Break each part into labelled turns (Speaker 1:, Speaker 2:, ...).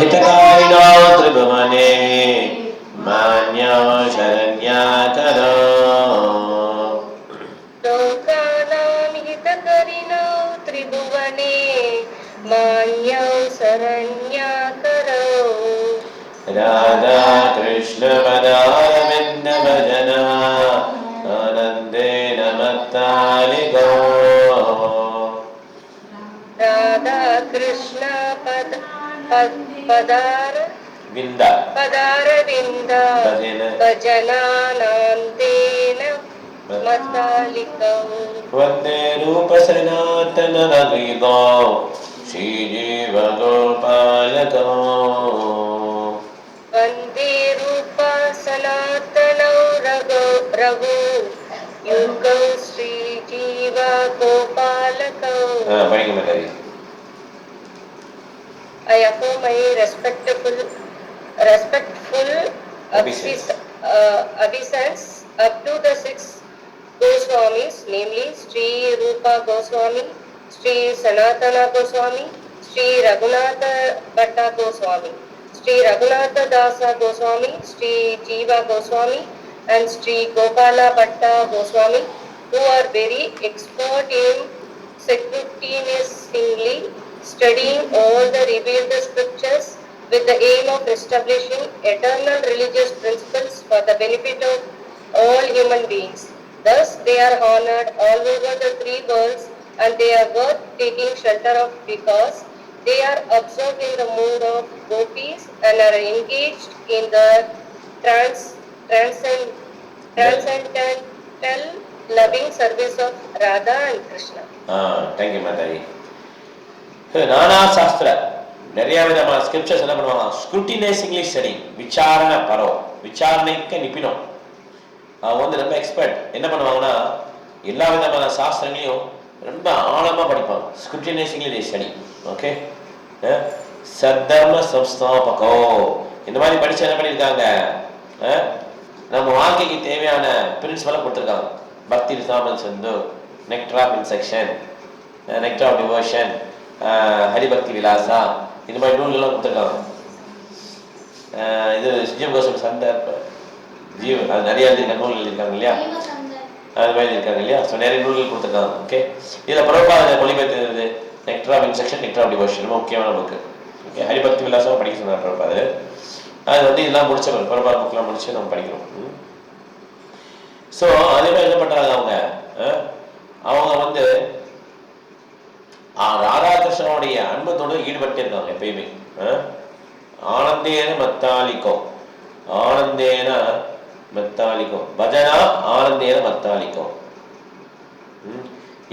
Speaker 1: हितकारिणो त्रिभुवने رغيضا श्रीजीवगोपालको
Speaker 2: वन्दे रूपा सनातनौ रघो Raghu युगौ
Speaker 1: श्रीजीवगोपालकौ
Speaker 2: I affirm my respect Sri Sanatana Goswami, Sri Raghunatha Bhatta Goswami, Sri Raghunatha Dasa Goswami, Sri Jiva Goswami, and Sri Gopala Bhatta Goswami, who are very expert in scrupulously studying all the revealed scriptures with the aim of establishing eternal religious principles for the benefit of all human beings. Thus, they are honored all over the three worlds and they are worth taking shelter of because they are absorbed in the mood of gopis and are engaged in the trans, transcend, transcendental loving service of Radha and Krishna.
Speaker 1: Ah, thank you, Mataji நானா சாஸ்திர நிறைய விதமான scriptures என்ன பண்ணுவாங்க ஸ்க்ரூட்டினைசிங்லி study விசாரணை பரோ விசாரணைக்கு நிப்பினோம் அவங்க வந்து ரொம்ப எக்ஸ்பர்ட் என்ன பண்ணுவாங்கன்னா எல்லா விதமான சாஸ்திரங்களையும் ரொம்ப ஆழமா படிப்பாங்க. ஸ்க்ரூட்டினைசிங்லி ஸ்டடி ஓகே சத்தர்ம சம்ஸ்தாபகோ இந்த மாதிரி படிச்சு என்ன பண்ணியிருக்காங்க eh? நம்ம வாழ்க்கைக்கு தேவையான பிரின்சிபலை கொடுத்துருக்காங்க. Bhakti Rasamrita Sindhu nectar of instruction nectar of devotion Haribhakti Vilasa. இந்த மாதிரி நூல்கள்லாம் கொடுத்துருக்காங்க. Eh, இது ஜீவ கோஷம் சந்தர்ப்ப ஜீவ அது நிறைய நூல்கள் இருக்காங்க இல்லையா? அது மாதிரி இருக்காங்க இல்லையா? ஸோ நிறைய நூல்கள் கொடுத்துருக்காங்க. ஓகே இதில் பரவாயில்ல மொழிபெயர்த்தது நெக்டர் நெக்ட்ரா இன்செக்ஷன் நெக்ட்ரா டிவோஷன் ரொம்ப முக்கியமான புக்கு ஓகே ஹரிபக்தி விலாசம் படிக்க சொன்னார் பிரபாது அது வந்து இதெல்லாம் முடிச்ச பரபா புக்கெலாம் முடிச்சு நம்ம படிக்கிறோம். ஸோ அதே மாதிரி என்ன பண்ணுறாங்க அவங்க? அவங்க வந்து ராதாகிருஷ்ணனுடைய அன்பத்தோடு ஈடுபட்டு இருக்காங்க எப்பயுமே. ஆனந்தேன மத்தாலிக்கோ ஆனந்தேன மத்தாலிக்கோ பஜனா ஆனந்தேன மத்தாலிக்கோ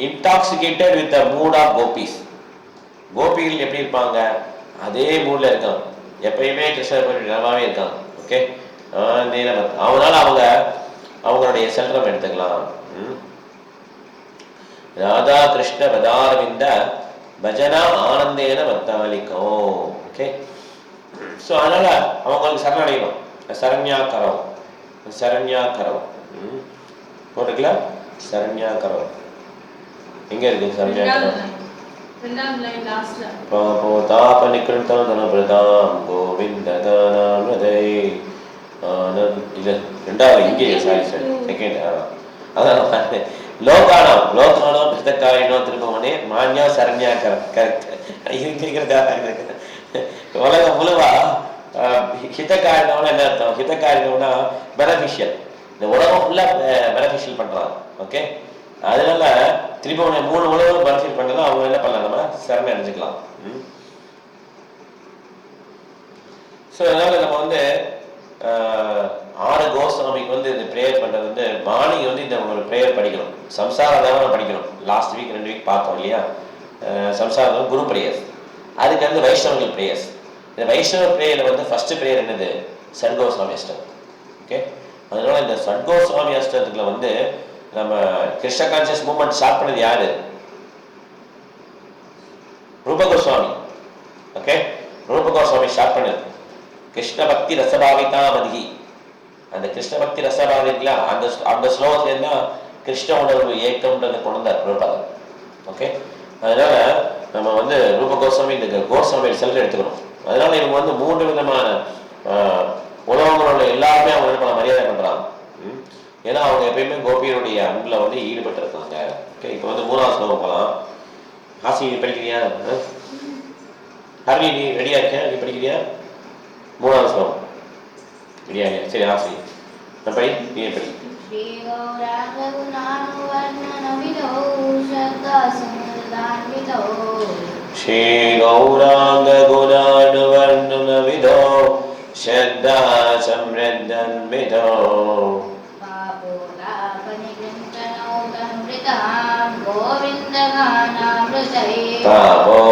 Speaker 1: intoxicated with the mood of gopis கோபிகள் எப்படி இருப்பாங்க? அதே மூடில் இருக்கான். எப்பயுமே கிருஷ்ணர் நிலமாவே இருக்கான். ஓகே ஆனந்தேன மத் அவனால அவங்க அவங்களுடைய செல்றம் எடுத்துக்கலாம். ம்? ராதா கிருஷ்ண பதாரவிந்த பஜனா ஆனந்தேன மத்தாலிக்கோ ஓகே ஸோ அதனால அவங்களுக்கு சரணடையணும். சரண்யா கரவ் சரண்யா கரவ் ம். போட்டுக்கலாம் சரண்யா கரவ் எங்க இருக்கு சரண்யா கரவ்
Speaker 3: ரெண்டாம் லைன் லாஸ்ட்ல
Speaker 1: பாபோ தாப நிகிருத்தம் தனபிரதாம் கோவிந்த ஆனந்த் இல்ல ரெண்டாவது இங்கே சாரி சாரி செகண்ட் அதான் லோகானம். லோகானம் பித்தக்காயினோ திருப்பவனே மான்யா சரண்யா கரெக்ட் இது கேட்கறதா உலகம் முழுவா ஹிதக்காரினோன்னா என்ன அர்த்தம் ஹிதக்காரினோன்னா பெனஃபிஷியல் இந்த உலகம் ஃபுல்லா பெனஃபிஷியல் பண்றாங்க ஓகே அதனால திருப்பவனை மூணு உலகம் பெனஃபிட் பண்ணலாம் அவங்க என்ன பண்ணலாம் நம்ம சிறமை அடைஞ்சுக்கலாம் ம் ஸோ அதனால நம்ம வந்து ஆறு கோஸ்வாமிக்கு வந்து இந்த ப்ரேயர் பண்ணுறது வந்து மார்னிங் வந்து இந்த ஒரு ப்ரேயர் படிக்கணும் சம்சார தேவனை படிக்கணும் லாஸ்ட் வீக் ரெண்டு வீக் பார்த்தோம் இல்லையா சம்சாரம் குரு ப்ரேயர்ஸ் அதுக்கு வந்து வைஷ்ணவர்கள் ப்ரேயர்ஸ் இந்த வைஷ்ணவ ப்ரேயர் வந்து ஃபர்ஸ்ட் பிரேயர் என்னது? சர்கோஸ்வாமி அஷ்டம். ஓகே அதனால இந்த சர்கோஸ்வாமி அஷ்டத்துக்குள்ள வந்து நம்ம கிருஷ்ண கான்சியஸ் மூமெண்ட் ஸ்டார்ட் பண்ணது யாரு? ரூபகோஸ்வாமி. ஓகே ரூபகோஸ்வாமி ஸ்டார்ட் பண்ணது கிருஷ்ண பக்தி ரசபாவிதா மதிகி அந்த கிருஷ்ண பக்தி ரசபாவி அந்த அந்த ஸ்லோகத்துல இருந்தா கிருஷ்ண உணர்வு ஏக்கம்ன்றதை கொண்டு வந்தார் ஓகே அதனால நம்ம வந்து ரூபகோஸ்வாமி இந்த கோஸ்வாமி செல்ஃப் எடுத்துக்கணும். அதனால இவங்க வந்து மூன்று விதமான ஆஹ், உலகங்களோட எல்லாருமே அவங்க என்ன பண்ண மரியாதை பண்றாங்க ம். ஏன்னா அவங்க எப்பயுமே கோபியருடைய அன்புல வந்து ஈடுபட்டு இருக்காங்க ஓகே இப்போ வந்து மூணாவது ஸ்லோகம் போகலாம் ஆசி நீ படிக்கிறியா ஆ? ஹரி நீ ரெடியா இருக்கியா நீ படிக்கிறியா மூணாவது ஸ்லோகம் ரெடியா இல்லையா சரி ஆசி நான் படி நீ படி
Speaker 4: श्रीगौराङ्गगुणानुवर्णनविधौ श्रद्धासमुदान्वितौ
Speaker 1: श्रीगौराङ्गगुणानुवर्णनविधो श्रद्धा समृद्धन्विधो
Speaker 4: पापोलापनिकृन्तनौ तन्मृतां गोविन्दगानामृतये
Speaker 1: तापोत्पातनिकृतमादनभृतां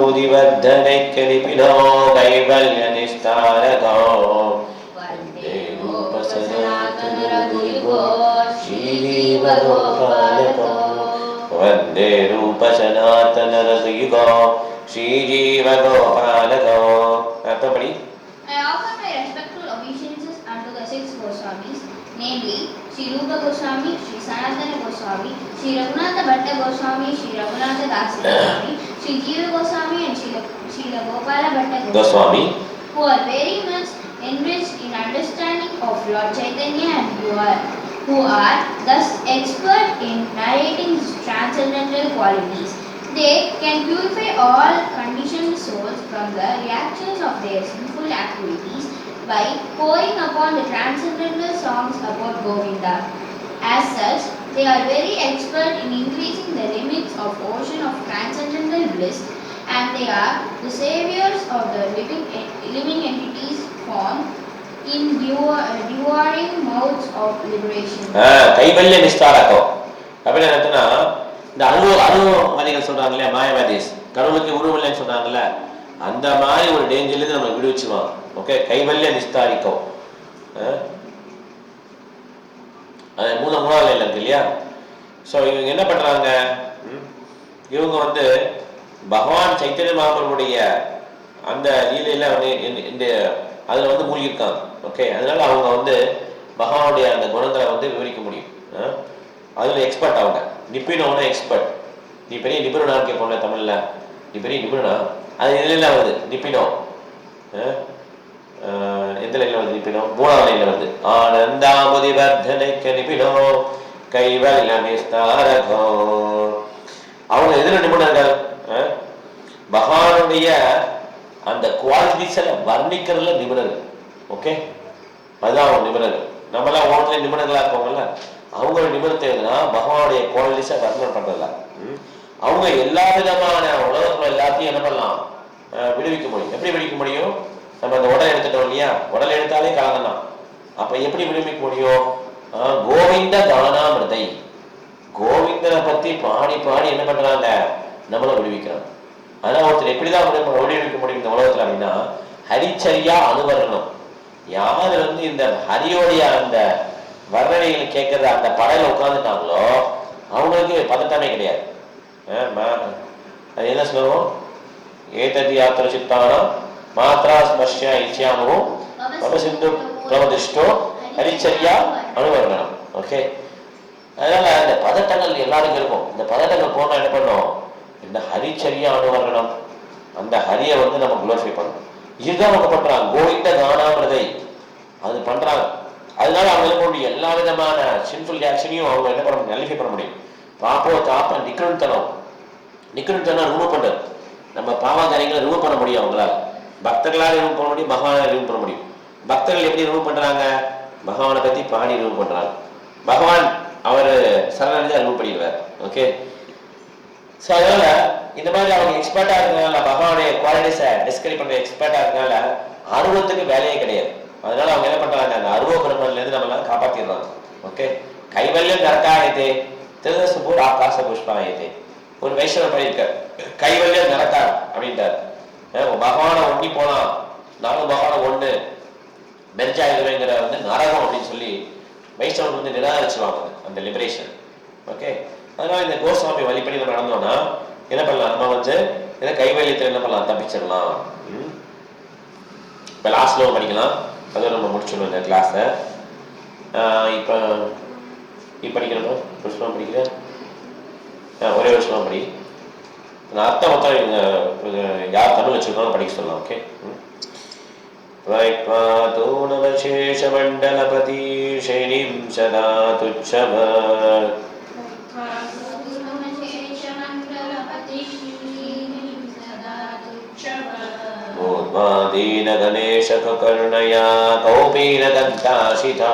Speaker 1: മുതിവർദ്ധനെ കെളിപ്പിലോ
Speaker 4: കൈവല്യ നിസ്താരകോ വന്ദേ
Speaker 1: രൂപസനാതന രസയുഗോ ശ്രീജീവഗോപാലകോ അർത്ഥപ്പടി
Speaker 4: I offer my respectful obeisances unto the six Goswamis, namely Sri Rupa Goswami, Sri Sanatana Goswami, Sri Raghunatha Bhatta Goswami, Sri Raghunatha Das Goswami, And
Speaker 1: Goswami,
Speaker 4: who are very much enriched in understanding of Lord Chaitanya and who are, who are thus expert in narrating his transcendental qualities. They can purify all conditioned souls from the reactions of their sinful activities by pouring upon the transcendental songs about Govinda. As such, they are very expert in increasing the limits of ocean of transcendental bliss and they are the saviors of the living, living entities formed in devouring mouths of liberation.
Speaker 1: கைவல்ய நிஸ்தாரகம் அப்படின்னு என்னன்னா இந்த அணு அணுவாதிகள் சொல்றாங்க இல்லையா மாயவாதிஸ் கடவுளுக்கு உருவம் இல்லைன்னு சொல்றாங்கல்ல அந்த மாதிரி ஒரு டேஞ்சர்லேருந்து நம்ம விடுவிச்சுவான் ஓகே கைவல்ய நிஸ்தாரிக்கம் ஆ? அது மூணு மூணாவது லைன்ல இருக்கு இல்லையா? ஸோ இவங்க என்ன பண்ணுறாங்க ம்? இவங்க வந்து பகவான் சைத்தன்ய மகாபுரமுடைய அந்த லீலையில் வந்து இந்த- இந்த வந்து மூழ்கியிருக்காங்க. ஓகே அதனால அவங்க வந்து பகவானுடைய அந்த குணங்களை வந்து விவரிக்க முடியும். ஆ? எக்ஸ்பர்ட் அவங்க. நிப்பினோட எக்ஸ்பர்ட் நீ பெரிய நிபுணனான்னு கேட்போம்ல தமிழில். நீ பெரிய நிபுணனா? அது இதுல வருது நிப்பினோ. ஆ? எந்த லைன்ல வருது நிப்பினோ? மூணாவது லைன்ல வருது. ஆனந்தாமுதி வர்தனைக்க நிபினோ கைவல்ல நிஸ்தாரகோ அவங்க எதுல நிபுணர்கள் பகவானுடைய அந்த குவாலிட்டிஸை வர்ணிக்கிறதுல நிபுணர்கள். ஓகே அதுதான் அவங்க நிபுணர்கள். நம்மளாம் ஒவ்வொன்றுல நிபுணர்களா இருப்பவங்கல்ல அவங்களோட நிபுணத்தை எதுனா பகவானுடைய குவாலிட்டிஸை வர்ணனை பண்றதில்ல ம்? அவங்க எல்லா விதமான உலகத்துல எல்லாத்தையும் என்ன பண்ணலாம்? விடுவிக்க முடியும். எப்படி விடுவிக்க முடியும்? நம்ம அந்த உடல் எடுத்துட்டோம் இல்லையா? உடல் எடுத்தாலே கலந்து அப்ப எப்படி விரும்பிக்க முடியும் கோவிந்த கானாமிருதை கோவிந்தனை பத்தி பாடி பாடி என்ன பண்றாங்க? நம்மள விடுவிக்கிறோம் ஆனா ஒருத்தர் எப்படிதான் விடுவிக்க முடியும் இந்த உலகத்துல அப்படின்னா ஹரிச்சரியா அனுவரணம். யார் வந்து இந்த ஹரியோடைய அந்த வர்ணனைகள் கேட்கறது அந்த படையில உட்காந்துட்டாங்களோ அவங்களுக்கு பதட்டமே கிடையாது. அது என்ன சொல்லுவோம்? ஏததி யாத்திர சித்தானம் மாத்ரா ஸ்மர்ஷ இச்சியாமோ பவசிந்து பிரமதிஷ்டோ ஹரிச்சரியா அனுவரணம் ஓகே அதனால இந்த பதட்டங்கள் எல்லாருக்கும் இருக்கும் இந்த பதட்டங்கள் போனா என்ன பண்ணும்? இந்த ஹரிச்சரியா அனுவரணம் அந்த ஹரியை வந்து நம்ம குளோரிஃபை பண்ணணும். இதுதான் அவங்க பண்றாங்க. கோவிந்த கானாமிரதை அது பண்றாங்க. அதனால அவங்க என்ன எல்லா விதமான சின்ஃபுல் ஆக்ஷனையும் அவங்க என்ன பண்ண முடியும்? நல்லிஃபை பண்ண முடியும். பாப்போ தாப்ப நிக்கணுத்தனம் நிக்கணுத்தனம் ரிமூவ் பண்றது நம்ம பாவாச்சாரிகளை ரிமூவ் பண்ண முடியும் அவங்களால. பக்தர்களால் ரிமூவ் பண்ண முடியும் பகவானை ரிமூவ் பண்ண முடியும். பக்தர்கள் எப்படி ரிமூவ் பண்றாங்க? பகவானை பத்தி பாடி ரிமூவ் பண்றாங்க பகவான் அவர் சரணடைஞ்சா ரிமூவ் பண்ணிடுவார். ஓகே ஸோ அதனால இந்த மாதிரி அவங்க எக்ஸ்பர்ட்டா இருக்கிறதுனால பகவானுடைய குவாலிட்டிஸை டிஸ்கரி பண்ற எக்ஸ்பர்ட்டா இருக்கிறதுனால அருவத்துக்கு வேலையே கிடையாது. அதனால அவங்க என்ன பண்றாங்க? அந்த அருவ பிரம்மன்ல இருந்து நம்மளாம் காப்பாத்திடுறாங்க. ஓகே கைவல்யம் நரக்காயத்தே திருதசு பூர் ஆகாச புஷ்பாயதே ஒரு வைஷ்ணவர் பண்ணியிருக்கார். கைவல்யம் நடக்கா அப்படின்ட்டார் பகவானை ஒண்டி போனா நானும் பகவானை ஒண்ணு. மெர்ஜாயிருவேங்கிற வந்து நரகம் அப்படின்னு சொல்லி வைஷ்ணவன் வந்து நிராகரிச்சுவாங்க அந்த லிபரேஷன் ஓகே அதனால இந்த கோஸ்வாமி வழிப்படி நம்ம நடந்தோம்னா என்ன பண்ணலாம்? நம்ம வந்து இதை கைவல்யத்தில் என்ன பண்ணலாம்? தப்பிச்சிடலாம். ம்? லாஸ்ட் லாஸ்ட்ல படிக்கலாம். அதுவும் நம்ம முடிச்சிடணும் இந்த கிளாஸை இப்போ நீ படிக்கிறோம் ஒரு ஸ்லோகம் படிக்கிறேன். ஆ ஒரே ஒரு ஸ்லோகம் படி. நான் அர்த்தம் மொத்தம் இவங்க இவங்க யார் தமிழ் வச்சிருக்காங்க படிக்க சொல்லலாம் ஓகே त्वय्त्वातो नवशेषमण्डलपति शैलीं सदा तुच्छव ऊर्ध्वादीनगणेशककर्णया कौपीनदन्ताशितौ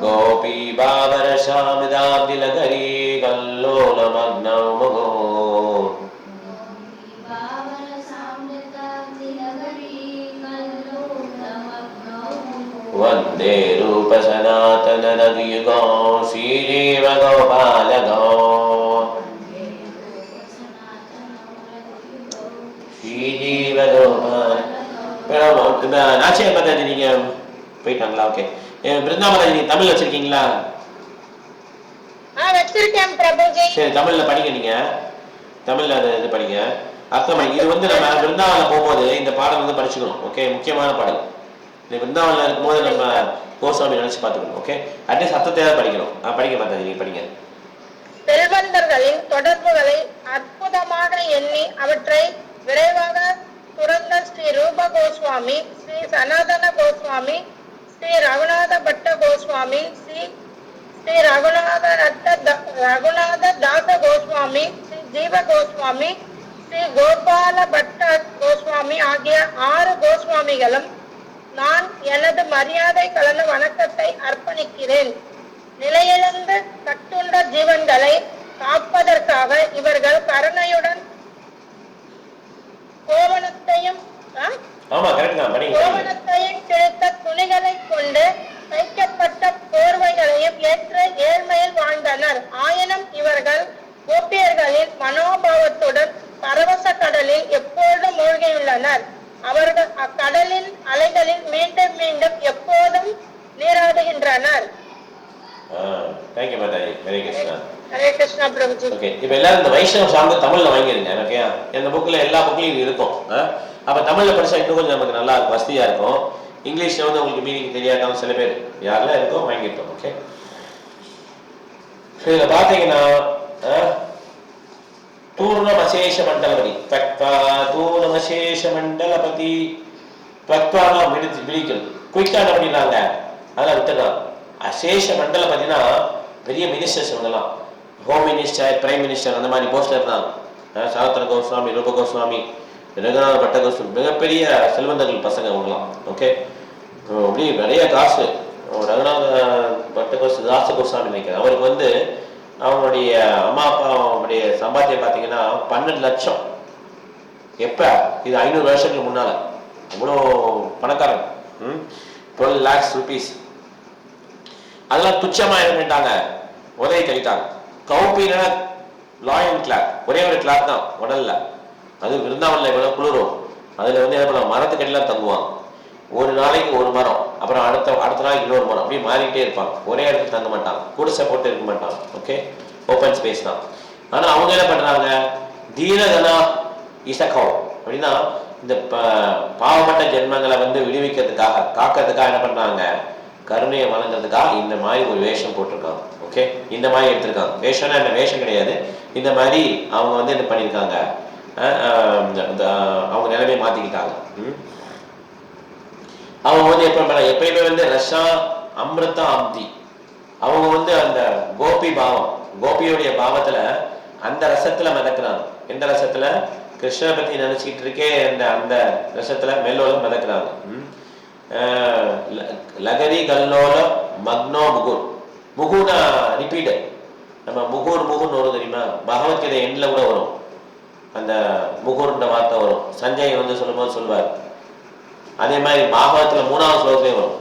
Speaker 1: गोपीबावरशामिदाब्दिलकरी कल्लोलमग्नौ मुगो वन्दे रूपसनातनरवियुगो श्रीजीवगोपालगो ஸ்ரீஜீவகோபால இப்போ நாச்சியார் பத்தாஜி நீங்க போயிட்டாங்களா ஓகே நீங்க தமிழ் வச்சிருக்கீங்களா?
Speaker 5: வச்சிருக்கேன் பிரபுஜி.
Speaker 1: சரி தமிழ்ல படிங்க நீங்க. தமிழ்ல அது இது படிங்க அர்த்தம் இது வந்து நம்ம பிருந்தாவனில் போகும்போது இந்த பாடல் வந்து படிச்சுக்கணும் ஓகே முக்கியமான பாடல். இந்த பிருந்தாவனில் இருக்கும்போது நம்ம கோஸ்வாமி நினைச்சு பார்த்துக்கணும் ஓகே அட்லீஸ்ட் அர்த்தத்தையாவது படிக்கணும். படிக்க பார்த்தாங்க நீங்க படிங்க.
Speaker 5: செல்வந்தர்களின் தொடர்புகளை அற்புதமாக எண்ணி அவற்றை விரைவாக துறந்த ஸ்ரீ ரூப கோஸ்வாமி ஸ்ரீ சனாதன கோஸ்வாமி ஸ்ரீ ரகுநாத பட்ட கோஸ்வாமி ஸ்ரீ ஸ்ரீ ரகுநாத ரத்த ரகுநாத தாச கோஸ்வாமி ஸ்ரீ ஜீவ கோஸ்வாமி ஸ்ரீ கோபால பட்ட கோஸ்வாமி ஆகிய ஆறு கோஸ்வாமிகளும் நான் எனது மரியாதை கலந்த வணக்கத்தை அர்ப்பணிக்கிறேன் நிலையிழந்து கட்டுண்ட ஜீவன்களை காப்பதற்காக இவர்கள் கருணையுடன் கோவணத்தையும் ஆ?
Speaker 1: ஆமா கரெக்ட் தான் படிங்க.
Speaker 5: கோவணத்தையும் கிழித்த துணிகளை கொண்டு தைக்கப்பட்ட போர்வைகளையும் ஏற்று ஏழ்மையில் வாழ்ந்தனர். ஆயினும் இவர்கள் கோபியர்களின் மனோபாவத்துடன் பரவச கடலில் எப்பொழுதும் மூழ்கியுள்ளனர். அவர்கள் அக்கடலின் அலைகளில் மீண்டும் மீண்டும் எப்போதும் நீராடுகின்றனர்.
Speaker 1: தேங்க்யூ மாதாஜி. ஹரே கிருஷ்ணா
Speaker 5: ஹரே கிருஷ்ணா பிரபுஜி.
Speaker 1: ஓகே இப்போ எல்லாரும் இந்த வைஷ்ணவ சார்ந்து தமிழ்ல வாங்கிருங்க ஓகே இந்த புக்கில் எல்லா புக்லையும் இருக்கும்? அப்ப தமிழ்ல படிச்சா இன்னும் கொஞ்சம் நமக்கு நல்லா இருக்கும் வசதியா இருக்கும். இங்கிலீஷ்ல வந்து உங்களுக்கு மீனிங் தெரியாதவங்க சில பேர் யாரெல்லாம் இருக்கோ வாங்கிட்டோம் ஓகே இதுல பாத்தீங்கன்னா ஆ? தூர்ணமசேஷ மண்டலபதி தக்வா தூர்ணமசேஷ மண்டலபதி தக்வானா விடுத்து விழிக்கல் குயிக்கா என்ன பண்ணிடுறாங்க அதெல்லாம் விட்டுறாங்க அசேஷ மண்டலபதினா பெரிய மினிஸ்டர்ஸ் இவங்கெல்லாம். ஹோம் மினிஸ்டர் பிரைம் மினிஸ்டர் அந்த மாதிரி போஸ்ட்ல இருந்தாங்க. அஹ் கோஸ்வாமி ரூப கோஸ்வாமி ரகுநாத பட்டகோஸ் மிகப்பெரிய செல்வந்தர்கள் பசங்க அவங்களாம் ஓகே அப்படி நிறைய காசு ரகுநாத பட்டகோஸ் தாச கோஸ்வாமி நினைக்கிறேன் அவருக்கு வந்து அவனுடைய அம்மா அப்பா அவனுடைய சம்பாத்தியம் பார்த்தீங்கன்னா பன்னெண்டு லட்சம். எப்போ? இது ஐநூறு வருஷத்துக்கு முன்னால. அவ்வளோ பணக்காரன். ம்? டுவெல் லேக்ஸ் ருபீஸ் அதெல்லாம் துச்சமாக என்ன பண்ணிட்டாங்க? உதவி கழிட்டாங்க கௌபீன லாயன் கிளாக் ஒரே ஒரு கிளாக் தான் உடல்ல. அது விருந்தாவனில் எவ்வளோ குளிரும். அதில் வந்து என்ன பண்ணுவாங்க? மரத்துக்கடிலாம் தங்குவாங்க. ஒரு நாளைக்கு ஒரு மரம் அப்புறம் அடுத்த அடுத்த நாளைக்கு இன்னொரு மரம் அப்படியே மாறிக்கிட்டே இருப்பாங்க. ஒரே இடத்துல தங்க மாட்டாங்க. குடிசை போட்டு இருக்க மாட்டாங்க. ஓகே ஓப்பன் ஸ்பேஸ் தான். ஆனால் அவங்க என்ன பண்ணுறாங்க தீரதனா இசகோ அப்படின்னா இந்த ப- பாவப்பட்ட ஜென்மங்களை வந்து விடுவிக்கிறதுக்காக காக்கிறதுக்காக என்ன பண்ணுறாங்க கருணையை வழங்குறதுக்காக இந்த மாதிரி ஒரு வேஷம் போட்டிருக்காங்க. ஓகே இந்த மாதிரி எடுத்திருக்காங்க. வேஷம்னா என்ன? வேஷம் கிடையாது. இந்த மாதிரி அவங்க வந்து என்ன பண்ணியிருக்காங்க? இந்த- அவங்க நிலைமையை மாத்திக்கிட்டாங்க. அவங்க வந்து எப்ப எப்பயுமே வந்து ரஷா அம்ருதா அப்தி. அவங்க வந்து அந்த கோபி பாவம் கோபியுடைய பாவத்துல அந்த ரசத்துல மிதக்குறாங்க. எந்த ரசத்துல? கிருஷ்ணனை பத்தி நினைச்சுக்கிட்டு இருக்கே அந்த அந்த ரசத்துல மெல்லோல மிதக்குறாங்க. லகரி கல்லோல மக்னோ முகுர் முகுனா ரிப்பீட் நம்ம முகூர் முகுன்னு வரும் தெரியுமா? பகவத்கீதை எண்ட்ல கூட வரும். அந்த முகுர்ன்ற வார்த்தை வரும். சஞ்சய் வந்து சொல்லும்போது சொல்வார் அதே மாதிரி பாகவத்துல மூணாவது ஸ்லோகத்திலே வரும்.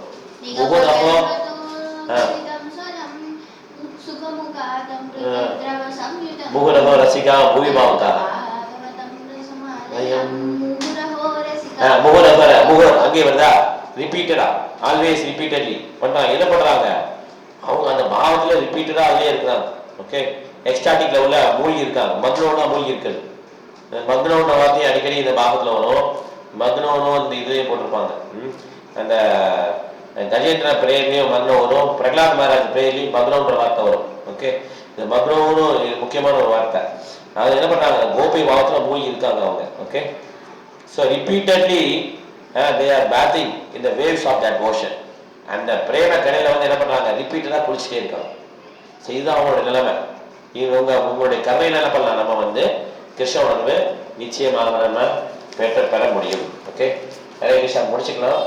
Speaker 1: முகுர் அப்போ. முகுரகோ ரசிகா பூவி பாவத்தா முகுரகர முகுர் அங்கே வருதா? ரிப்பீட்டடா ஆல்வேஸ் ரிப்பீட்டட்லி பண்றாங்க என்ன பண்றாங்க? அவங்க அந்த பாவத்துல ரிப்பீட்டடா அதுலயே இருக்கிறாங்க. ஓகே எக்ஸ்டாட்டிக் லெவல்ல மூழ்கி இருக்காங்க. மக்னோட மூழ்கி இருக்குது. மக்னோன்ற வார்த்தையும் அடிக்கடி இந்த பாகத்துல வரும். மக்னோனும் இந்த இதுலயும் போட்டிருப்பாங்க. அந்த கஜேந்திர பிரேயர்லயும் மக்னம் வரும். பிரகலாத் மகாராஜ் பிரேயர்லயும் மக்னோன்ற வார்த்தை வரும். ஓகே இந்த மக்னோனும் இது முக்கியமான ஒரு வார்த்தை. அது என்ன பண்றாங்க? கோபி பாவத்துல மூழ்கி இருக்காங்க அவங்க. Okay so repeatedly they are bathing இந்த வேவ்ஸ் ஆஃப் தட் ஓஷன் அந்த பிரேம கடையில் வந்து என்ன பண்றாங்க? ரிப்பீட்டடாக குளிச்சுட்டே இருக்காங்க. ஸோ இதுதான் அவங்களோட நிலைமை. இவங்க உங்களுடைய கருணையில் என்ன பண்ணலாம்? நம்ம வந்து கிருஷ்ண உணர்வு நிச்சயமாக நம்ம பெற்ற பெற முடியும். ஓகே ஹரே கிருஷ்ணா முடிச்சுக்கலாம்.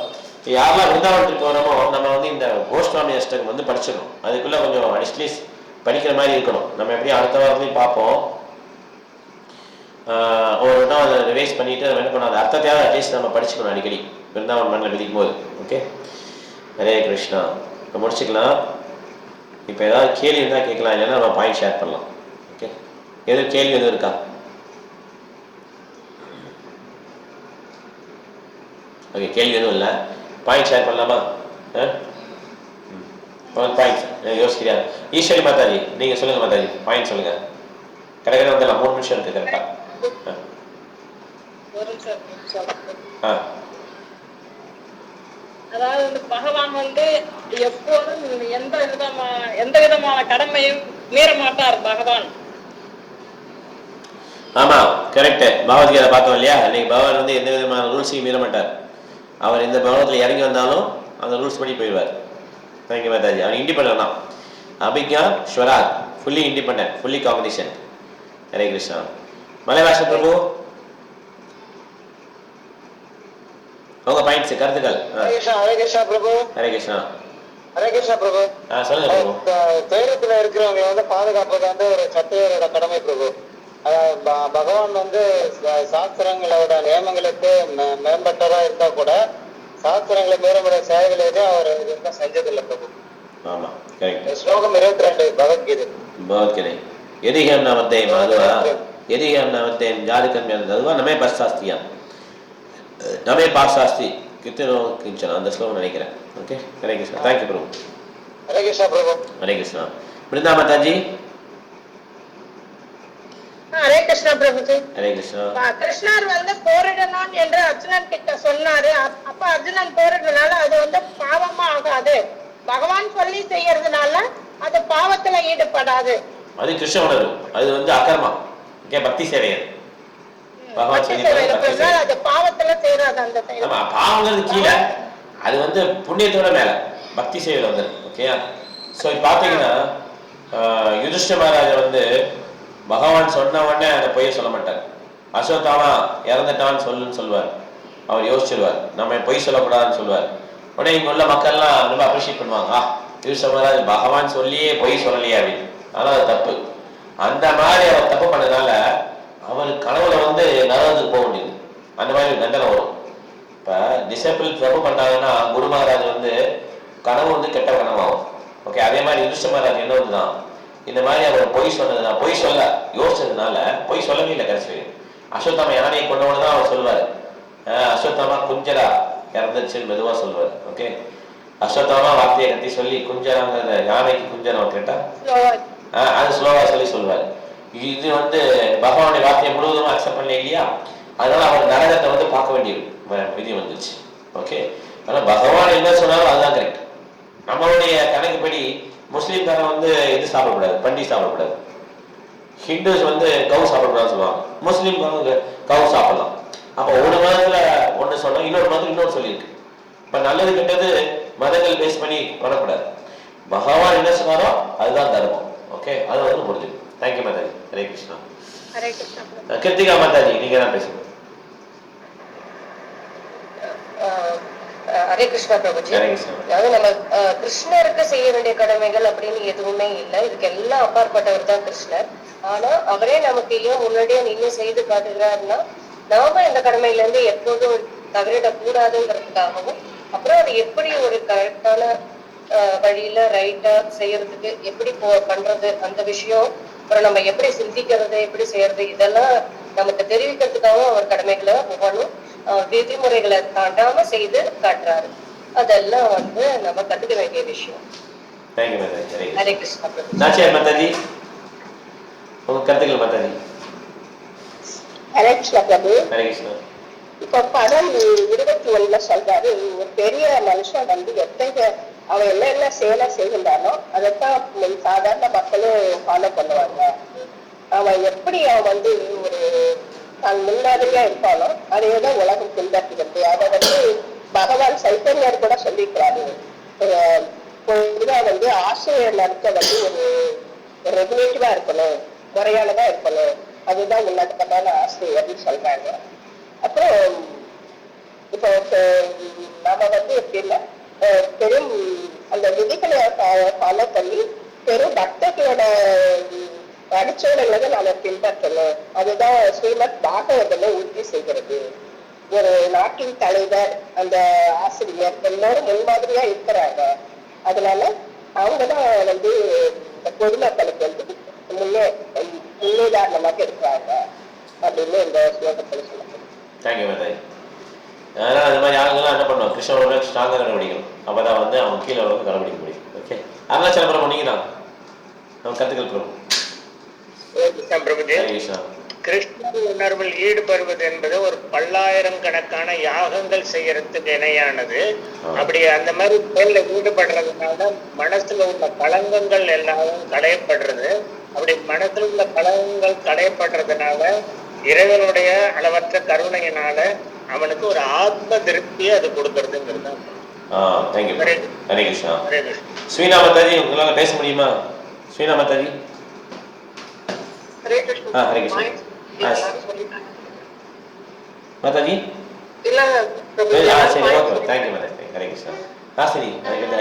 Speaker 1: யாரெல்லாம் விருந்தாவனத்துக்கு வரமோ நம்ம வந்து இந்த கோஸ்வாமி அஷ்டகம் வந்து படிச்சிடணும். அதுக்குள்ள கொஞ்சம் அட்லீஸ்ட் படிக்கிற மாதிரி இருக்கணும். நம்ம எப்படி அடுத்த வாரத்துலையும் பார்ப்போம். ஒரு வட்டம் அதை ரிவைஸ் பண்ணிட்டு நம்ம என்ன பண்ணோம் அந்த அர்த்தத்தையாவது அட்லீஸ்ட் நம்ம படிச்சுக்கணும் அடிக்கடி. விருந்தாவன் மண்ணில் விதிக்கும் போது ஓகே ஹரே கிருஷ்ணா. இப்போ முடிச்சுக்கலாம். இப்போ ஏதாவது கேள்வி இருந்தால் கேட்கலாம். இல்லைன்னா நம்ம பாயிண்ட் ஷேர் பண்ணலாம். ஓகே எதுவும் கேள்வி எதுவும் இருக்கா? ஓகே கேள்வி எதுவும் இல்லை. பாயிண்ட் ஷேர் பண்ணலாமா? பாயிண்ட் யோசிக்கிறியா? ஈஸ்வரி மாதாஜி நீங்கள் சொல்லுங்கள் மாதாஜி. பாயிண்ட் சொல்லுங்கள் கரெக்டாக வந்துடலாம் மூணு நிமிஷம் இருக்குது கரெக்டாக. ஆ?
Speaker 6: அதாவது வந்து பகவான் வந்து எப்போதும் எந்த விதமா எந்த விதமான கடமையும் மீற மாட்டார் பகவான்.
Speaker 1: ஆமா கரெக்ட் பகவத்கீதை பார்த்தோம் இல்லையா? இன்னைக்கு பகவான் வந்து எந்த விதமான ரூல்ஸையும் மீற மாட்டார். அவர் எந்த பகவத்தில் இறங்கி வந்தாலும் அந்த ரூல்ஸ் படி போயிடுவார். தேங்க்யூ மாதாஜி அவர் இண்டிபெண்ட் தான். அபிக்யா ஸ்வராக் fully independent fully competition Hare Krishna மலைவாச பிரபு. உங்க பாயிண்ட்ஸ் கருத்துக்கள்.
Speaker 7: ஹரே கிருஷ்ணா பிரபு.
Speaker 1: ஹரே கிருஷ்ணா.
Speaker 7: ஹரே கிருஷ்ணா பிரபு.
Speaker 1: சொல்லுங்க பிரபு.
Speaker 7: இருக்கிறவங்க வந்து பாதுகாப்பது வந்து ஒரு சத்தியோட கடமை பிரபு. பகவான் வந்து சாஸ்திரங்களோட நியமங்களுக்கு மேம்பட்டதா இருந்தா கூட சாஸ்திரங்களை மீறமுறை சேவைகள் எதுவும் அவர் இதுதான் செஞ்சதில்லை பிரபு.
Speaker 1: ஆமா
Speaker 7: ஸ்லோகம் இருபத்தி ரெண்டு பகவத்கீதை.
Speaker 1: பகவத்கீதை. எதிகம் நாமத்தை மதுவா? எதிகம் ஜாதி ஜாதிகம் ததுவா? நமே பஸ்தாஸ்தியம் நமே பாசாஸ்தி. கிருத்தனோ கிஞ்சனம் அந்த ஸ்லோகம் நினைக்கிறேன். Okay Hare Krishna thank you பிரபு.
Speaker 7: ஹரே கிருஷ்ணா பிரபு.
Speaker 1: ஹரே கிருஷ்ணா பிருந்தா மாதாஜி
Speaker 6: ஹரே கிருஷ்ணா பிரபுஜி.
Speaker 1: ஹரே கிருஷ்ணா.
Speaker 6: ப- கிருஷ்ணர் வந்து போரிடணும் என்று அர்ஜுனன் கிட்ட சொன்னாரு. அப்- அப்ப அர்ஜுனன் போரிடுறதுனால அது வந்து பாவமா ஆகாது. பகவான் சொல்லி செய்யறதுனால அது பாவத்துல ஈடுபடாது.
Speaker 1: அது கிருஷ்ண உணர்வு. அது வந்து அகர்மா. ஓகே பக்தி சேவை அது பகவான்
Speaker 6: அது பாவத்துல சேராது அந்த
Speaker 1: ஆமா பாவங்கிறது கீழே. அது வந்து புண்ணியத்தோட மேல. பக்தி சேவையில் வந்து ஓகேயா ஸோ பார்த்தீங்கன்னா யுதிஷ்ட மகாராஜா வந்து பகவான் சொன்ன உடனே அதை பொய்ய சொல்ல மாட்டார். அசோத்தாமா இறந்துட்டான்னு சொல்லுன்னு சொல்லுவார். அவர் யோசிச்சிருவார். நம்ம பொய் சொல்லக்கூடாதுன்னு சொல்லுவார். உடனே இங்க உள்ள மக்கள்லாம் ரொம்ப அப்ரிஷியேட் பண்ணுவாங்க. ஆ இவர் சொல்றாரு பகவான் சொல்லியே பொய் சொல்லலையே அப்படின்னு. ஆனா அது தப்பு. அந்த மாதிரி அவர் தப்பு பண்ணதால அவருக்கு கனவுல வந்து நரகத்துக்கு போக முடியுது அந்த மாதிரி தண்டனை வரும். இப்போ டிசபிள் தப்பு பண்ணாங்கன்னா குரு மகாராஜ் வந்து கனவு வந்து கெட்ட கனவாகும். ஓகே அதே மாதிரி யுதிஷ்ட மகாராஜ் என்ன வந்துதான் இந்த மாதிரி அவர் பொய் சொன்னதுதான் பொய் சொல்ல யோசிச்சதுனால பொய் சொல்லவே இல்லை கடைசி அஸ்வத்தாம யானையை கொண்டவனு தான் அவர் சொல்லுவார் அஸ்வத்தாமா குஞ்சரா இறந்துச்சுன்னு மெதுவா சொல்லுவார் ஓகே அஸ்வத்தாமா வார்த்தையை கட்டி சொல்லி குஞ்சராங்கிறத யானைக்கு குஞ்சரம் கேட்டா? அது ஸ்லோவா சொல்லி சொல்லுவார் இது வந்து பகவானுடைய வார்த்தையை முழுவதும் அக்செப்ட் பண்ணல இல்லையா? அதனால அவர் நரகத்தை வந்து பார்க்க வேண்டிய விதி வந்துச்சு ஓகே ஆனா பகவான் என்ன சொன்னாலும் அதுதான் கரெக்ட் நம்மளுடைய கணக்குப்படி முஸ்லீம்காரன் வந்து இது சாப்பிடக்கூடாது பண்டி சாப்பிடக்கூடாது. ஹிந்துஸ் வந்து கவு சாப்பிடக்கூடாதுன்னு சொல்லுவாங்க. முஸ்லீம் வந்து கவு சாப்பிடலாம். அப்போ ஒரு மதத்துல ஒன்று சொன்னா இன்னொரு மதத்துல இன்னொரு சொல்லியிருக்கு. இப்ப நல்லது கெட்டது மதங்கள் பேஸ் பண்ணி வரக்கூடாது. பகவான் என்ன சொன்னாரோ அதுதான் தர்மம். ஓகே அது வந்து முடிஞ்சது தேங்க்யூ மாதாஜி. ஹரே கிருஷ்ணா. கிருத்திகா மாதாஜி நீங்க தான் பேசுங்க
Speaker 2: ஹரே கிருஷ்ணா பிரபுஜி. அதாவது நம்ம கிருஷ்ணருக்கு செய்ய வேண்டிய கடமைகள் அப்படின்னு எதுவுமே இல்லை. இதுக்கு எல்லாம் அப்பாற்பட்டவர் தான் கிருஷ்ணர். ஆனா அவரே நமக்கு ஏன் முன்னாடியே நின்று செய்து காட்டுகிறாருன்னா நாம இந்த கடமையில இருந்து எப்போதும் தவறிடக்கூடாதுங்கிறதுக்காகவும் அப்புறம் அது எப்படி ஒரு கரெக்டான வழியில ரைட்டா செய்யறதுக்கு எப்படி போ பண்றது அந்த விஷயம் அப்புறம் நம்ம எப்படி சிந்திக்கிறது எப்படி செய்யறது இதெல்லாம் நமக்கு தெரிவிக்கிறதுக்காகவும் அவர் கடமைகளை ஒவ்வொன்றும் விதிமுறைகளை தாண்டாம செய்து காட்டுறாரு. அதெல்லாம் வந்து நம்ம கத்துக்க வேண்டிய விஷயம்.
Speaker 1: ஹரே கிருஷ்ணா
Speaker 2: ஹரே கிருஷ்ணா
Speaker 1: மாதாஜி உங்க கருத்துக்கள் மாதாஜி
Speaker 6: ஹரேஷ்ல பிரபு
Speaker 1: ஹரே கிருஷ்ணா
Speaker 6: இப்ப படம் இருபத்தி ஒண்ணுல சொல்றாரு ஒரு பெரிய மனுஷன் வந்து எத்தனை அவன் என்ன என்ன செயலை செய்கின்றானோ அதைத்தான் சாதாரண மக்களும் ஃபாலோ பண்ணுவாங்க. அவன் எப்படி அவன் வந்து ஒரு தான் முன்னாடியா இருப்பானோ அதையேதான் உலகம் பின்பற்றுகிறது. அதை வந்து பகவான் சைத்தன்யர் கூட சொல்லிக்கிறாரு அஹ் பொதுவா வந்து ஆசிரியர் நடத்த வந்து ஒரு ரெகுலேட்டிவா இருக்கணும் முறையானதா இருக்கணும். அதுதான் உன்னதமான ஆசிரியர்னு சொல்றாங்க. அப்புறம் இப்போ நம்ம வந்து எப்படின்னா பெரும் அந்த விதிகளை ஃபாலோ பண்ணி பெரும் பக்தர்களோட படிச்சவர்களை நாம பின்பற்றணும். அதுதான் ஸ்ரீமத் பாகவதமே உறுதி செய்கிறது. ஒரு நாட்டின் தலைவர் அந்த ஆசிரியர் எல்லோரும் முன்மாதிரியா இருக்கிறாங்க. அதனால அவங்கதான் வந்து பொதுமக்களுக்கு வந்து முன்னே முன்னுதாரணமாக இருக்கிறாங்க. அப்படின்னு இந்த ஸ்லோகத்தில் சொல்லப்படுது
Speaker 1: தேங்க்யூ மாதாஜி அதனால் அது மாதிரி ஆளுங்கெல்லாம் என்ன பண்ணுவோம் கிருஷ்ணனோட ஸ்ட்ராங்காக கடைபிடிக்கணும். அப்போ தான் வந்து அவங்க கீழே வந்து கடைபிடிக்க முடியும். ஓகே அருணாச்சலபுரம் நீங்கள் தான் நம்ம கற்றுக்கிறோம் கிருஷ்ணா
Speaker 7: உணர்வில் ஈடுபடுவது என்பது ஒரு பல்லாயிரம் கணக்கான யாகங்கள் செய்யறதுக்கு இணையானது. அப்படி அந்த மாதிரி செயல்ல ஈடுபடுறதுனால மனசுல உள்ள களங்கங்கள் எல்லாரும் களையப்படுறது அப்படி மனசுல உள்ள களங்கங்கள் களையப்படுறதுனால இறைவனுடைய அளவற்ற கருணையினால அவனுக்கு ஒரு ஆத்ம திருப்தியை அது கொடுக்கறதுங்கிறது
Speaker 1: தேங்க்யூ
Speaker 7: ஹரே
Speaker 1: கிருஷ்ணா. உங்களால் பேச முடியுமா?
Speaker 6: ஹரே
Speaker 1: ஆ ஹரே கிருஷ்ணா ஆ மாதாஜி
Speaker 6: இல்ல
Speaker 1: ஆ சரி ஓகே தேங்க்யூ மாதாஜி ஹரே கிருஷ்ணா ஆ சரி எனக்கு வந்து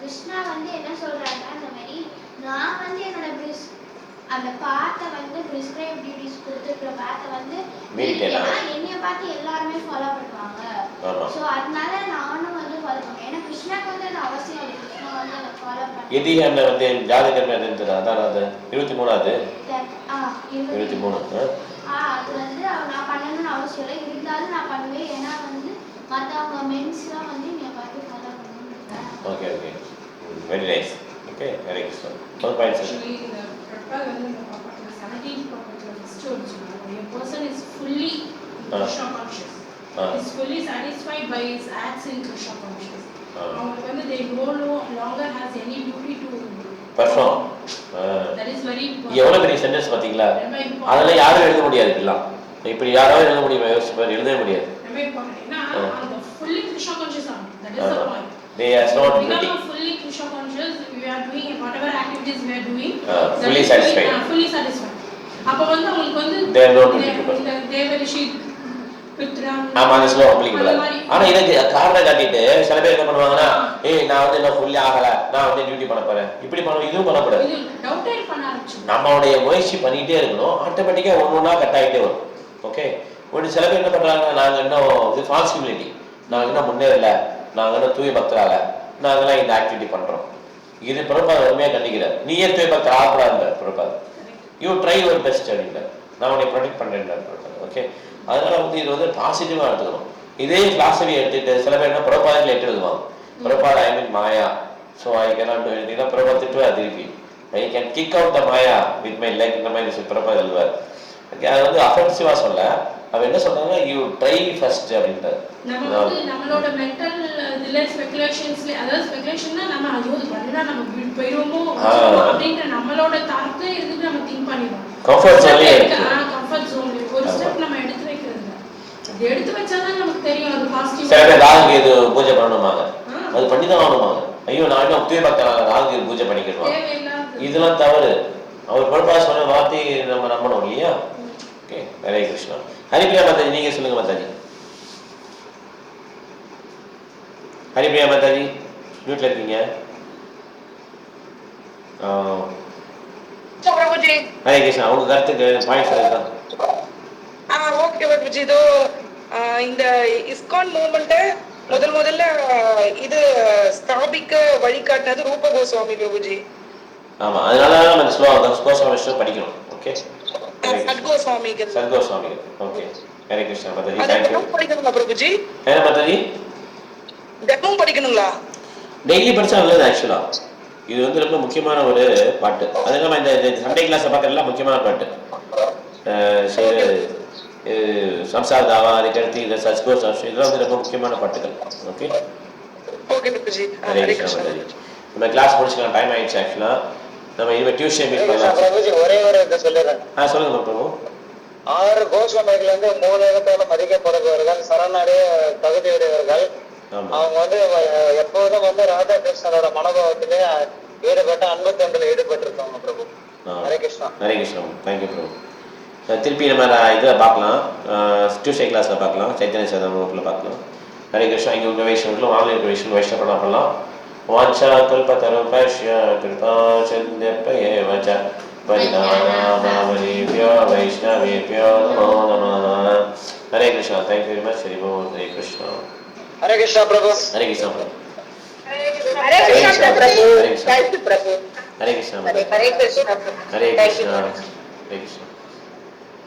Speaker 4: கிருஷ்ணா என்ன சொல்றாருன்னா இந்த மாதிரி நான் வந்து என்னோட பிரிஸ் அந்த பாத்தை வந்து பிரிஸ்கிரைப் டியூட்டிஸ் கொடுத்துருக்கிற பாத்தை வந்து
Speaker 1: மீறிட்டேனா?
Speaker 4: என்னைய பார்த்து எல்லாருமே ஃபாலோ பண்ணுவாங்க. ஸோ அதனால நானும் ஏன்னா கிருஷ்ணாக்கு வந்து
Speaker 1: ஜாதகர்ல இருந்தது அதான் அது. இருபத்தி மூணாவது?
Speaker 4: ஆ
Speaker 1: இருபத்தி மூணு.
Speaker 4: அது வந்து நான் பண்ணணும்னு அவசியம் இல்லை. இருந்தாலும் நான் பண்ணுவேன். ஏன்னா வந்து மற்றவங்க மென்ஸ்லாம் வந்து என்னை பார்த்து ஃபாலோ பண்ணணும்
Speaker 1: okay okay. Very nice okay ஒரு point sir
Speaker 3: Actually, the Prabhupada வந்து இந்த property, 17th property of first original, a person is
Speaker 1: Ah. Ah.
Speaker 3: Fully satisfied by his acts in Krishna conscious.
Speaker 1: Ah.
Speaker 3: அவங்களுக்கு வந்து they no longer has any duty to
Speaker 1: perform
Speaker 3: That is very important.
Speaker 1: எவ்வளோ பெரிய sentence பார்த்தீங்களா. அதெல்லாம் யாரும் எழுத முடியாது இப்படிலாம் இப்படி யாராவது எழுத முடியுமா யோசிச்சு பாரு எழுதவே முடியாது Ah. Ah. They are not
Speaker 3: a fully Krishna conscious, we are doing whatever activities we are doing.
Speaker 1: Ah,
Speaker 3: that
Speaker 1: fully
Speaker 3: ah, satisfied. அப்ப வந்து அவங்களுக்கு வந்து
Speaker 1: They are not
Speaker 3: தே-.
Speaker 1: ஆமா அந்த ஸ்லோ அப்ளிகபிள் ஆனா இதுக்கு காரணம் காட்டிட்டு சில பேர் என்ன பண்ணுவாங்கன்னா ஏய் நான் வந்து இன்னும் ஃபுல்லி ஆகல. நான் வந்து டியூட்டி பண்ண போறேன். இப்படி பண்ண இதுவும் பண்ணக்கூடாது.
Speaker 3: பண்ண ஆரம்பிச்சு
Speaker 1: நம்மளுடைய முயற்சி பண்ணிட்டே இருக்கணும். ஆட்டோமேட்டிக்கா ஒன்று ஒன்றா கட் ஆகிட்டே வரும். ஓகே ஒரு சில பேர் என்ன பண்றாங்க நாங்க இன்னும் இது பாசிபிலிட்டி நாங்க இன்னும் முன்னேறல. நாங்க இன்னும் தூய பக்தரால நாங்களாம் இந்த ஆக்டிவிட்டி பண்றோம். இது பிறப்பாத உண்மையா கண்டிக்கிறார். நீயே தூய பக்தர் ஆகக்கூடாது பிறப்பாது யூ ட்ரை யுவர் பெஸ்ட் அப்படின்றார் நான் உன்னை ப்ரொடெக்ட் பண்றேன் ஓகே அதனால வந்து இது வந்து பாசிட்டிவா எடுத்துக்கணும். இதே பிலாசபி எடுத்துட்டு சில பேர் என்ன புறப்பாதையில் எட்டு எழுதுவாங்க. புறப்பாடு I mean maya. So I cannot do anything புறப்பா திட்டுவா திருப்பி I can kick out the maya with my like இந்த மாதிரி புறப்பா எழுதுவார். Okay, அது வந்து அஃபென்சிவா சொல்ல அவ என்ன சொல்றாங்க யூ ட்ரை ஃபர்ஸ்ட்
Speaker 3: வந்து நம்மளோட மென்டல் இதுல ஸ்பெகுலேஷன்ஸ்ல அதாவது ஸ்பெகுலேஷன்னா நம்ம ஐயோ இது பண்ணா நம்ம வீடு போயிருவோமோ. அப்படின்ற நம்மளோட தாட்ல இருந்து நம்ம திங்க் பண்ணிடுவோம்?
Speaker 1: Zone லயே இருக்கு.
Speaker 3: கம்ஃபர்ட் ஜோன் ஒரு. ஸ்டெப் நம்ம எடுத்து வைக்கிறது இல்ல. அது எடுத்து வச்சாதான் நமக்கு தெரியும். அது பாசிட்டிவ்
Speaker 1: சில பேர் ராகு இது பூஜை பண்ணணுமாங்க. அது பண்ணி தான் ஆகணுமாங்க. ஐயோ நான் இன்னும் தூய பக்தனாக ராகு இது பூஜை
Speaker 3: தேவையில்லாத
Speaker 1: இதெல்லாம் தவறு. அவர் பொறுப்பா சொன்ன வார்த்தையை நம்ம நம்பணும் இல்லையா? ஓகே ஹரே கிருஷ்ணா. ஹரிபிரியா மாதாஜி நீங்க சொல்லுங்க மாதாஜி. ஹரிபிரியா மாதாஜி வீட்டில் இருக்கீங்க. ஹரே கிருஷ்ணா உங்க கருத்துக்கு பாயிண்ட் சொல்லுங்க
Speaker 8: ஆ ஓகே பிரபுஜி இதோ இந்த இஸ்கான் மூவ்மெண்ட்டை முதல் முதல்ல இது ஸ்தாபிக்க வழிகாட்டினது ரூப கோஸ்வாமி பிரபுஜி.
Speaker 1: ஆமா அதனால தான் நம்ம ஸ்லோ கோஸ்வாமி படிக்கணும். ஓகே
Speaker 8: சத்கோஸ்வாமிகள்.
Speaker 1: சர்கோஸ்வாமி ஓகே ஹரே கிருஷ்ணா
Speaker 8: அது
Speaker 1: தேங்க்யூ
Speaker 8: தினமும் படிக்கணுங்களா பிரபுஜி?
Speaker 1: என்ன மாதாஜி
Speaker 8: தினமும் படிக்கணுங்களா?
Speaker 1: டெய்லி படிச்சா நல்லது ஆக்சுவலா இது வந்து ரொம்ப முக்கியமான ஒரு பாட்டு. அது இல்லாம இந்த சண்டே கிளாஸ் பார்க்கறதுலாம் முக்கியமான பாட்டு. அஹ், சம்சார தாவா அதுக்கடுத்து இந்த சச்கோஸ் இதெல்லாம் வந்து ரொம்ப முக்கியமான பாட்டுகள். ஓகே நம்ம கிளாஸ் முடிச்சுக்கலாம் டைம் ஆயிடுச்சு ஆக்சுவலாக நம்ம இனிமேல் டியூஷன் மீட் பண்ணலாம்.
Speaker 7: ஒரே ஒரு இதை சொல்லிடுறேன்.
Speaker 1: ஆ சொல்லுங்க பிரபு
Speaker 7: ஆறு கோஷமைகள் வந்து மூணு இடத்தால மதிக்கப்படுபவர்கள் சரணடைய தகுதியுடையவர்கள். அவங்க வந்து எப்போதும் வந்து ராதா கிருஷ்ணரோட மனோபாவத்திலே ஈடுபட்டு அன்பு தொண்டில் ஈடுபட்டிருக்காங்க பிரபு
Speaker 1: ஆ.
Speaker 7: Hare Krishna
Speaker 1: Hare Krishna thank you bro திருப்பி நம்ம இதில் பார்க்கலாம். டியூஸ்டே கிளாஸில் பார்க்கலாம். சைத்தன்ய சதம் வகுப்பில் பார்க்கலாம். ஹரே கிருஷ்ணா இங்கே உங்கள் வைஷ்ணவ வீட்டில் ஆன்லைன் வைஷ்ணவ வைஷ்ணவ பண்ண பண்ணலாம். வாஞ்சா குல்பதரம் பஷ்ய கிருபா சந்திப்ப ஏவச்ச பரிணாமாவலிபியோ வைஷ்ணவேபியோ நமோ நம Hare Krishna thank you very much Hari pole Hare Krishna.
Speaker 7: Hare Krishna Prabhu.
Speaker 1: Hare Krishna Prabhu.
Speaker 6: Hare Krishna Prabhu.
Speaker 1: Hare Krishna
Speaker 6: Prabhu.
Speaker 1: Hare Krishna